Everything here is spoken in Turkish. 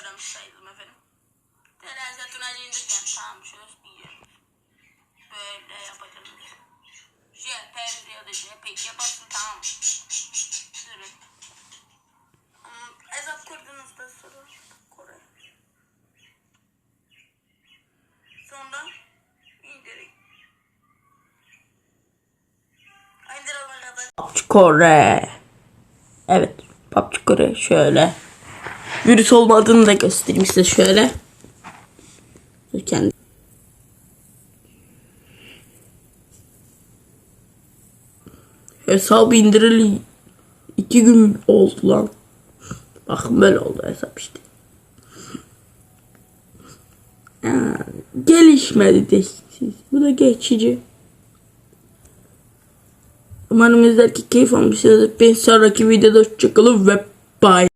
öğrenmiş sayılırım efendim. Terazi tunacı indireceğim. Tamam şöyle diyeceğim. Böyle yapacağım. Cephem diyor da cephe yaparsın tamam. Sürün. Hmm, Ezap kurdunuz da sorun. Sonra indirin. İndir. Kore. Evet. PUBG Kore şöyle. Virüs olmadığını da göstereyim size şöyle. Kendi. Hesabı indireli iki gün oldu lan. Bakın böyle oldu hesap işte. Gelişmedi desteksiz. Bu da geçici. Umarım izlerken keyif almışsınızdır. Bir sonraki videoda hoşçakalın ve bye.